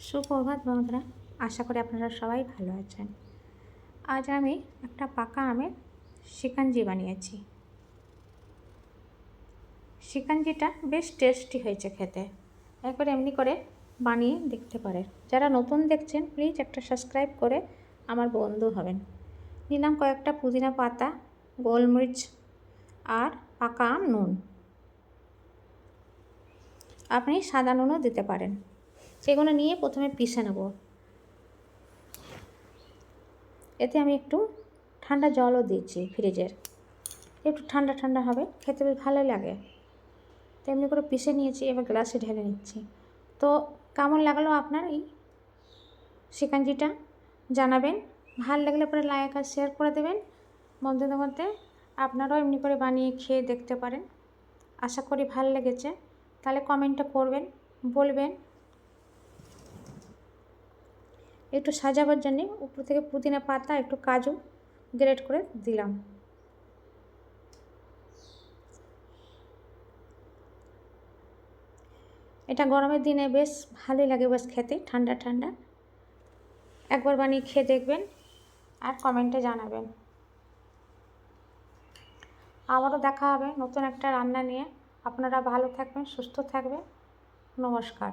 সুপ্রভাত বন্ধুরা, আশা করি আপনারা সবাই ভালো আছেন। আজ আমি একটা পাকা আমের শিকাঞ্জি বানিয়েছি। শিকাঞ্জিটা বেশ টেস্টি হয়েছে খেতে। একবার এমনি করে বানিয়ে দেখতে পারেন। যারা নতুন দেখছেন প্লিজ একটা সাবস্ক্রাইব করে আমার বন্ধু হবেন। নিলাম কয়েকটা পুদিনা পাতা, গোলমরিচ আর পাকা আম নুন। আপনি সাদা নুনও দিতে পারেন। সেগুলো নিয়ে প্রথমে পিষে নেব। এতে আমি একটু ঠান্ডা জলও দিয়েছি ফ্রিজের। একটু ঠান্ডা ঠান্ডা হবে, খেতে বেশ ভালো লাগে। তেমনি করে পিষে নিয়েছি, এবার গ্লাসে ঢেলে নিচ্ছি। তো কেমন লাগল আপনার এই শিকাঞ্জিটা? জানাবেন। ভালো লাগলে পরে লাইক আর শেয়ার করে দেবেন। বন্ধুদের মধ্যে আপনারাও এমনি করে বানিয়ে খেয়ে দেখতে পারেন। আশা করি ভালো লেগেছে। তাহলে কমেন্টটা করবেন, বলবেন। একটু সাজাবার জন্যে উপর থেকে পুদিনা পাতা, একটু কাজু গ্রেট করে দিলাম। এটা গরমের দিনে বেশ ভালোই লাগে, বেশ খেতে, ঠান্ডা ঠান্ডা। একবার বানিয়ে খেয়ে দেখবেন আর কমেন্টে জানাবেন। আবারও দেখা হবে নতুন একটা রান্না নিয়ে। আপনারা ভালো থাকবেন, সুস্থ থাকবেন। নমস্কার।